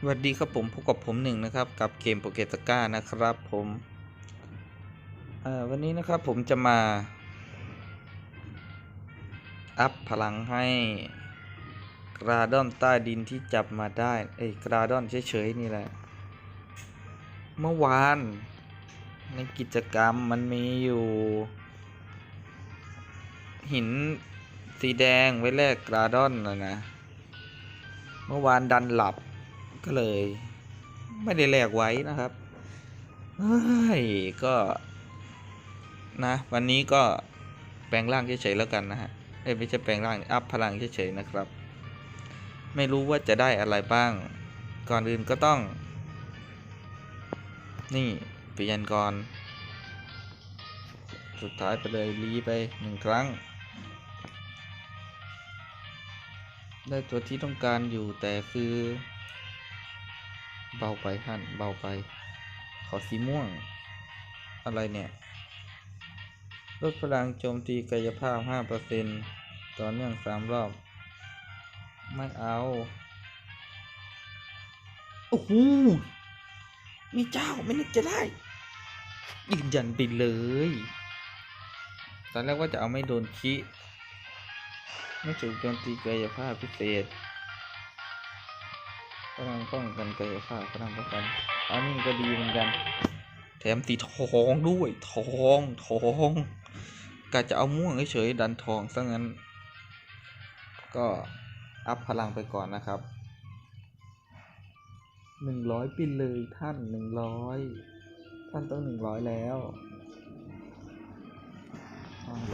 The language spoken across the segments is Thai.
สวัสดีครับผมพบกับผมหนึ่งนะครับกับเกมโปเกตก้านะครับผมวันนี้นะครับผมจะมา อัพพลังให้กราดอนใต้ดินที่จับมาได้เอ้กราดอนเฉยๆนี่แหละ เมื่อวานในกิจกรรมมันมีอยู่ หินสีแดงไว้แลกกราดอนนะนะ เมื่อวานดันหลับ ก็เลย ไม่ได้แลกไว้นะครับเฮ้ยก็ นะ วันนี้ก็แปลงร่างเฉยๆแล้วกันนะฮะเอ้ยไม่ใช่แปลงร่างอัพพลังเฉยๆนะครับ ไม่รู้ว่าจะได้อะไรบ้าง ก่อนอื่นก็ต้อง นี่เปลี่ยนก่อน สุดท้ายไปเลยรีไปหนึ่งครั้ง ได้ตัวที่ต้องการอยู่แต่คือ เบาไปท่านเบาไป ขอสีม่วง อะไรเนี่ยลดพลังโจมตีกายภาพ 5%ต่อเนื่อง 3 รอบ ไม่เอา โอ้โห มีเจ้าไม่นึกจะได้ ยืนยันไปเลย ตอนแรกว่าจะเอาไม่โดนคิไม่ถูกโจมตีกายภาพพิเศษ พลังป้องกันกายภาพพลังป้องกันอันนี้ก็ดีเหมือนกัน แถมตีทองด้วยทองทองกะจะเอาม่วงเฉยๆดันทองซะงั้น ก็อัพพลังไปก่อนนะครับหนึ่งร้อยปินเลยท่านหนึ่งร้อยท่านต้องหนึ่งร้อยแล้ว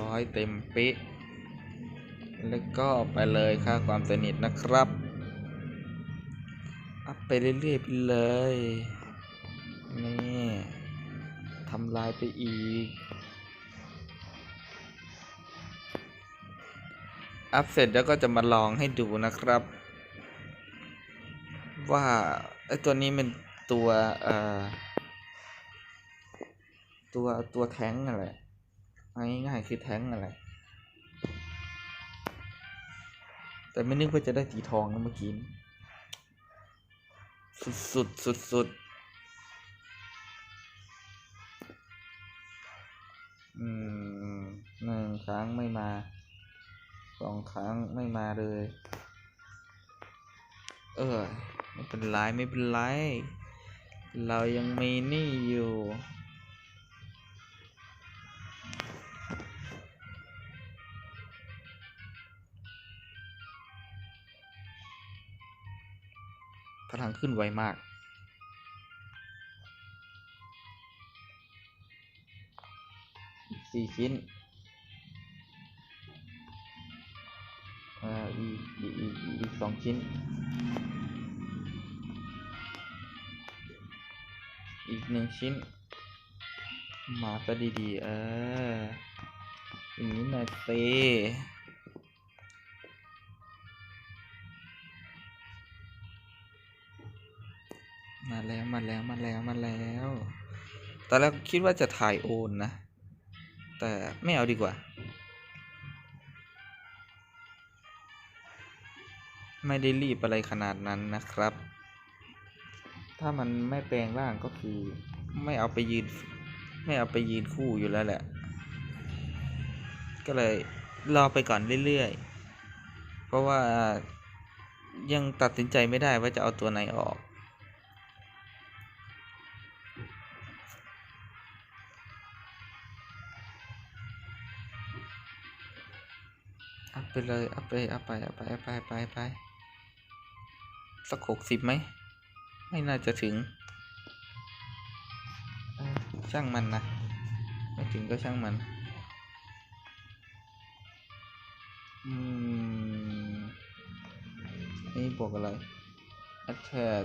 ร้อยเต็มเป๊ะแล้วก็ไปเลยค่าความสนิทนะครับ อัพไปเรื่อยๆไปเลย นี่ทำลายไปอีก อัพเสร็จแล้วก็จะมาลองให้ดูนะครับ ว่าไอตัวนี้เป็นตัวเอ่อตัวตัวแท้งอะไรเอาง่ายๆคือแท้งอะไรแต่ไม่นึกว่าจะได้สีทองเมื่อกี้ สุดสุดสุดสุดอืมหนึ่งครั้งไม่มาสองครั้งไม่มาเลย เออ ไม่เป็นไร ไม่เป็นไร เรายังมีหนี่อยู่ พลังขึ้นไวมาก อีกสี่ชิ้นอ่าอีกอีกอีกอีกสองชิ้น อีกหนึ่งชิ้น มาซะดีๆ เอออย่างนี้หน่อยสิ มาแล้วมาแล้วมาแล้วมาแล้ว ตอนแรกคิดว่าจะถ่ายโอนนะ แต่ไม่เอาดีกว่า ไม่ได้รีบอะไรขนาดนั้นนะครับ ถ้ามันไม่แปลงร่างก็คือ ไม่เอาไปยืน ไม่เอาไปยืนคู่อยู่แล้วแหละ ก็เลยรอไปก่อนเรื่อยๆ เพราะว่ายังตัดสินใจไม่ได้ว่าจะเอาตัวไหนออก ไปเลยอัพไปอัพไปอัพไปอัพไปไปไปสักหกสิบไหม ไม่น่าจะถึง ช่างมันนะ ไม่ถึงก็ช่างมันอืมนี่บวกอะไร attack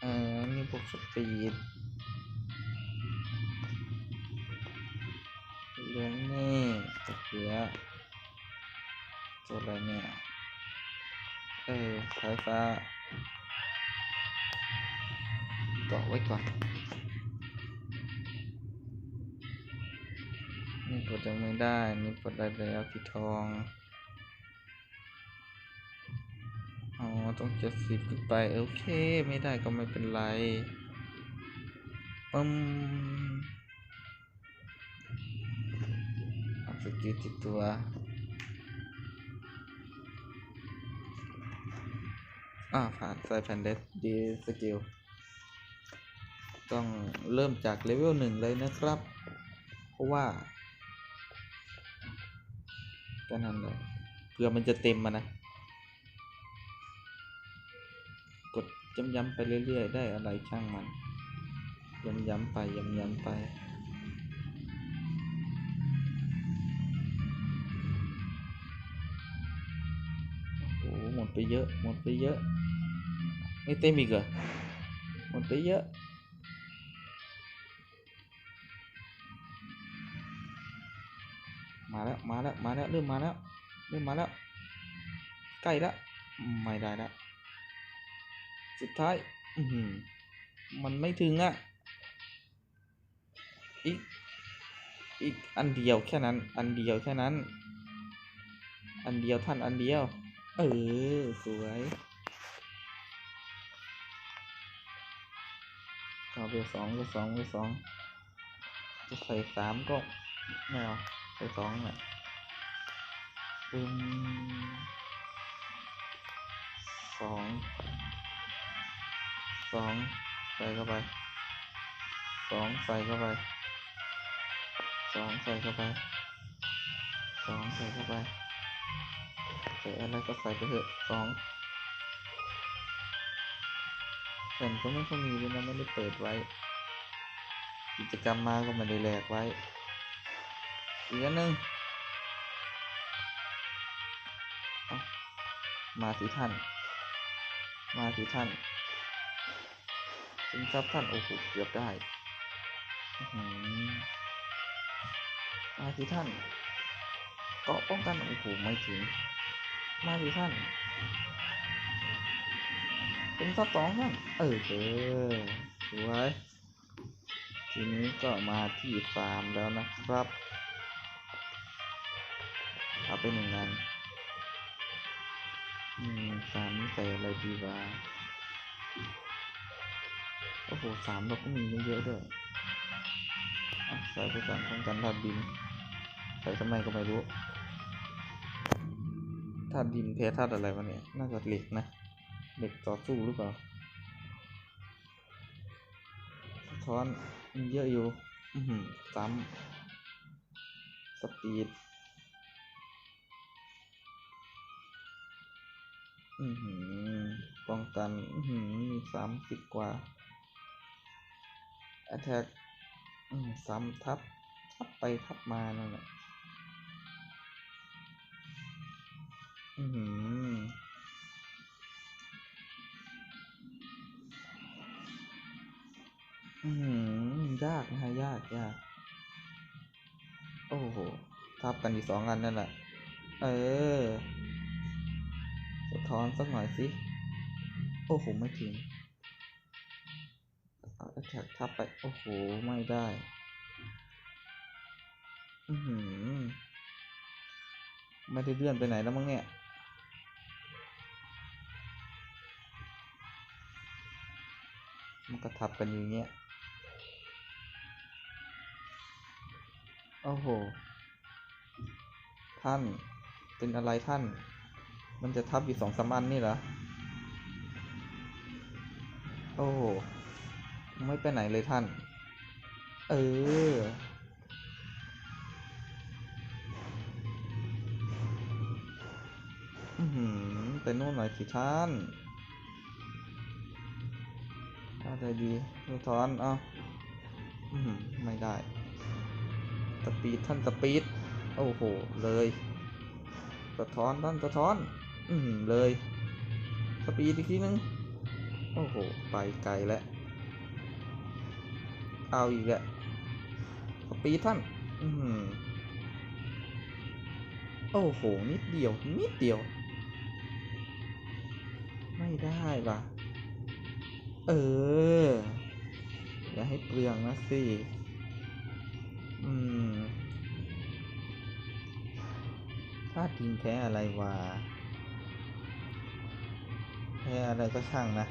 เอ่อนี่บวกสปีดเหลืองนี่ตะเกียบ ตัวอะไรเนี่ย เออสายฟ้าเกาะไว้ก่อนนี่กดยังไม่ได้ นี่กดได้แล้วสีทอง อ๋อ ต้องเจ็ดสิบขึ้นไป โอเค ไม่ได้ก็ไม่เป็นไรอืมเอาสกิลติดตัว อ่าผ่านไซแพนเดสดีสกิลต้องเริ่มจากเลเวลหนึ่งเลยนะครับ เพราะว่าก็นั่นเลยเพื่อมันจะเต็มมานะ กดย้ำๆไปเรื่อยๆ ได้อะไรช่างมันย้ำๆไปย้ำๆไปโอ้โหหมดไปเยอะ หมดไปเยอะ ไม่เต็มอีกเหรอหมดไปเยอะมาแล้วมาแล้วมาแล้วเริ่มมาแล้วเริ่มมาแล้วใกล้ล้วไม่ได้ล้วสุดท้ายอืมันไม่ถึงอะอีกอีกอันเดียวแค่นั้น อันเดียวแค่นั้น อันเดียวท่านอันเดียว เออ สวย เอาไปสองไปสองไปสองจะใส่สามก็ไม่เอาใส่สองน่ะปึ้มสองสองใส่เข้าไปสองใส่เข้าไปสองใส่เข้าไปสองใส่เข้าไปใส่อะไรก็ใส่ไปเถอะสอง แผ่นก็ไม่ค่อยมีเลยนะไม่ได้เปิดไว้ กิจกรรมมาก็ไม่ได้แลกไว้ อีกอันหนึ่งมาสิท่าน มาสิท่านสินทรัพย์ท่านโอ้โหเกือบได้มาสิท่านเกาะป้องกันโอ้โหไม่ถึง มาสิท่าน เป็นทรัพย์สองท่านเออเออสวยทีนี้ก็มาที่ฟาร์มแล้วนะครับ เอาไปหนึ่งอันอืมสามใส่อะไรดีวะโอ้โหสามเราก็มีเยอะๆด้วยอะใส่ไปก่อนป้องกันธาตุดิน ใส่ทำไมก็ไม่รู้ธาตุดินแพ้ธาตุอะไรวะเนี่ย น่าจะเหล็กนะ เหล็กต่อสู้หรือเปล่าสะท้อนมีเยอะอยู่อือหือซ้ำสปีดอือหือป้องกันอือหือมีสามสิบกว่า attack อืมซ้ำทับ ทับไปทับมานั่นแหละอือหือ ยากนะฮะยากยาก โอ้โห ทับกันอยู่สองอันนั่นแหละ เออ สะท้อนสักหน่อยสิ โอ้โห ไม่ถึงเอาแท็กทับไป โอ้โห ไม่ได้ อือหือ ไม่ได้เลื่อนไปไหนแล้วมั้งเนี่ยมันก็ทับกันอยู่เงี้ย โอ้โห ท่าน เป็นอะไรท่าน มันจะทับอยู่สองสามอันนี่เหรอ โอ้โห ไม่ไปไหนเลยท่าน เออ อือหือไปนู่นหน่อยสิท่านอะไรดีสะท้อน เอาอือหือไม่ได้ สปีดท่านสปีดโอ้โห เลยสะท้อนท่านสะท้อน อือหือเลยสปีดอีกทีนึง โอ้โห ไปไกลแล้ว เอาอีกแล้วสปีดท่าน อือหือโอ้โห นิดเดียว นิดเดียว ไม่ได้ว่ะ เออ อย่าให้เปลืองนะสิ อืมธาตุดินแท้อะไรวะแพ้อะไรก็ช่างนะ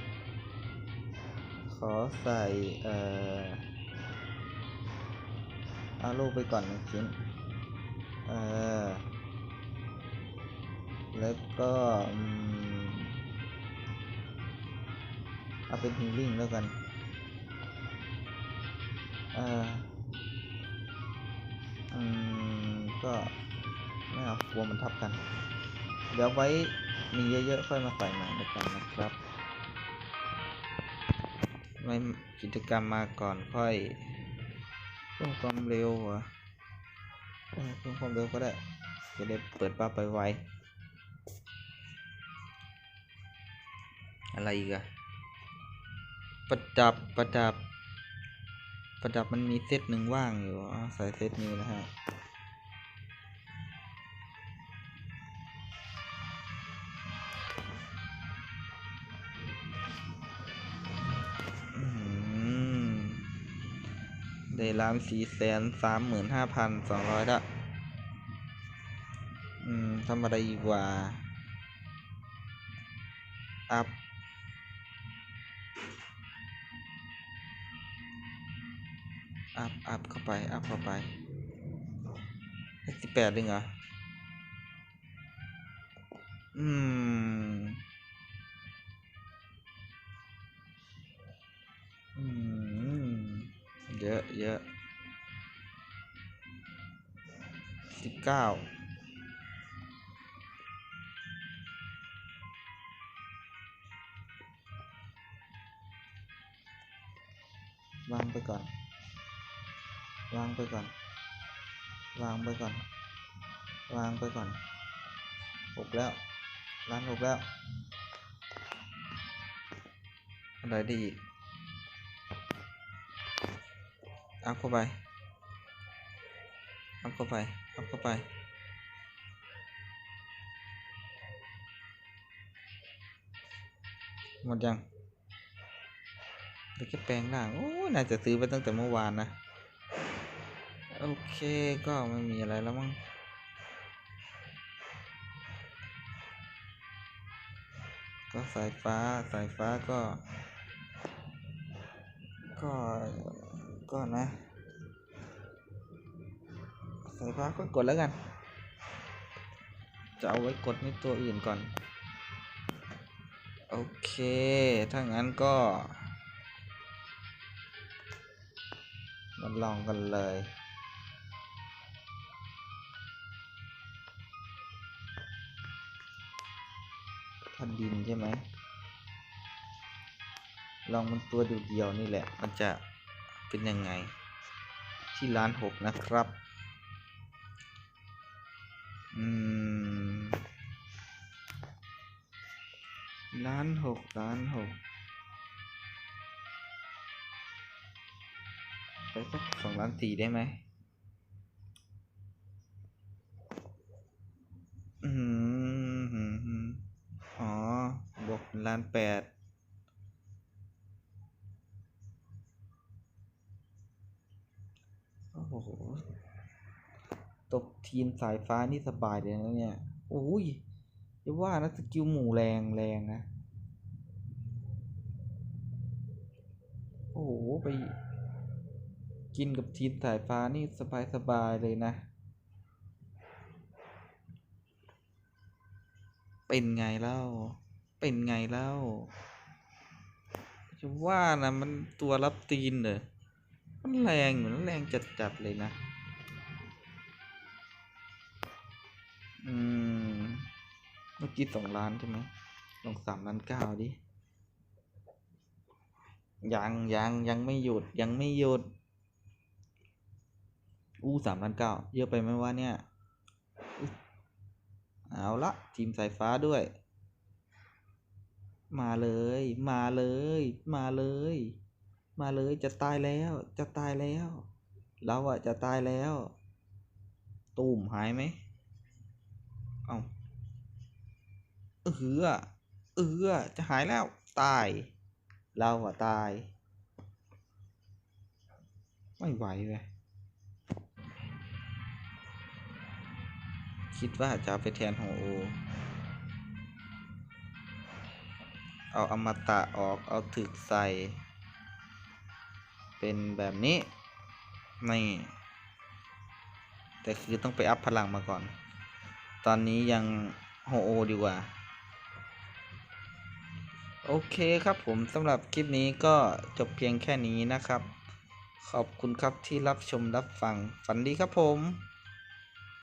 ขอใส่ เอ่อเอาลูกไปก่อนหนึ่งชิ้น เออ แล้วก็อืมเอาเป็นฮิลลิ่งแล้วกัน เออ อืม ก็ไม่เอากลัวมันทับกัน เดี๋ยวไว้มีเยอะๆค่อยมาใส่ใหม่แล้วกันนะครับ ไม่กิจกรรมมาก่อนค่อยเพิ่มความเร็วเหรอเออเพิ่มความเร็วก็ได้ จะได้เปิดป้าไปไวอะไรอีกอะประดับประดับ ประดับมันมีเซตหนึ่งว่างอยู่ใส่เซตนี้นะฮะได้ล้านสี่แสนสามหมื่นห้าพันสองร้อยละอืมทำอะไรอีกว่า อัพ อัพอัพเข้าไป อัพเข้าไปสิบแปดเลยเหรอ อืม อืม เยอะเยอะสิบเก้าวางไปก่อน วางไปก่อน วางไปก่อน วางไปก่อนหกแล้วล้านหกแล้วอะไรด้อีกอัพเข้าไปอัพเข้าไปอัพเข้าไปหมดยังเดี๋ยวจะแปลงร่าง โอ้ น่าจะซื้อไปตั้งแต่เมื่อวานนะ โอเคก็ไม่มีอะไรแล้วมั้งก็สายฟ้าสายฟ้าก็ ก็ก็นะสายฟ้าก็กดแล้วกัน จะเอาไว้กดในตัวอื่นก่อน โอเค ถ้างั้นก็มาลองกันเลยันดินใช่ไหมลองมันตัวเดียวๆนี่แหละ มันจะเป็นยังไง ที่ร้านหกนะครับ อืมล้านหกล้านหกไปสักสองล้านสี่ได้ไหมอืมหืมหืมอ๋อบวกเป็น ล้านแปดโอ้โห ตกทีมสายฟ้านี่สบายเลยนะเนี่ย โอ้ยจะว่านะสกิลหมู่แรงแรงนะ โอ้โห ไปกินกับทีมสายฟ้านี่สบายสบายเลยนะ เป็นไงเล่า เป็นไงเล่าจะว่านะมันตัวรับตีนเหรอมันแรงอยู่นแรงจัดๆเลยนะ อืม เมื่อกี้สองล้านใช่ไหมลองสามล้านเก้าดิ ยังยังยังไม่หยุดยังไม่หยุด อู้สามล้านเก้าเยอะไปไหมวะเนี่ยอุ๊ยเอาละทีมสายฟ้าด้วย มาเลย มาเลย มาเลย มาเลยจะตายแล้ว จะตายแล้ว เราอะจะตายแล้วตูมหายไหมเอาเออเออจะหายแล้ว ตาย เราอะตาย ไม่ไหวเลยคิดว่าจะไปแทนของโอ เอาอมตะออกเอาถึกใส่ เป็นแบบนี้นี่แต่คือต้องไปอัพพลังมาก่อน ตอนนี้ยังโฮโอดีกว่า โอเคครับผมสำหรับคลิปนี้ก็จบเพียงแค่นี้นะครับ ขอบคุณครับที่รับชมรับฟัง ฝันดีครับผม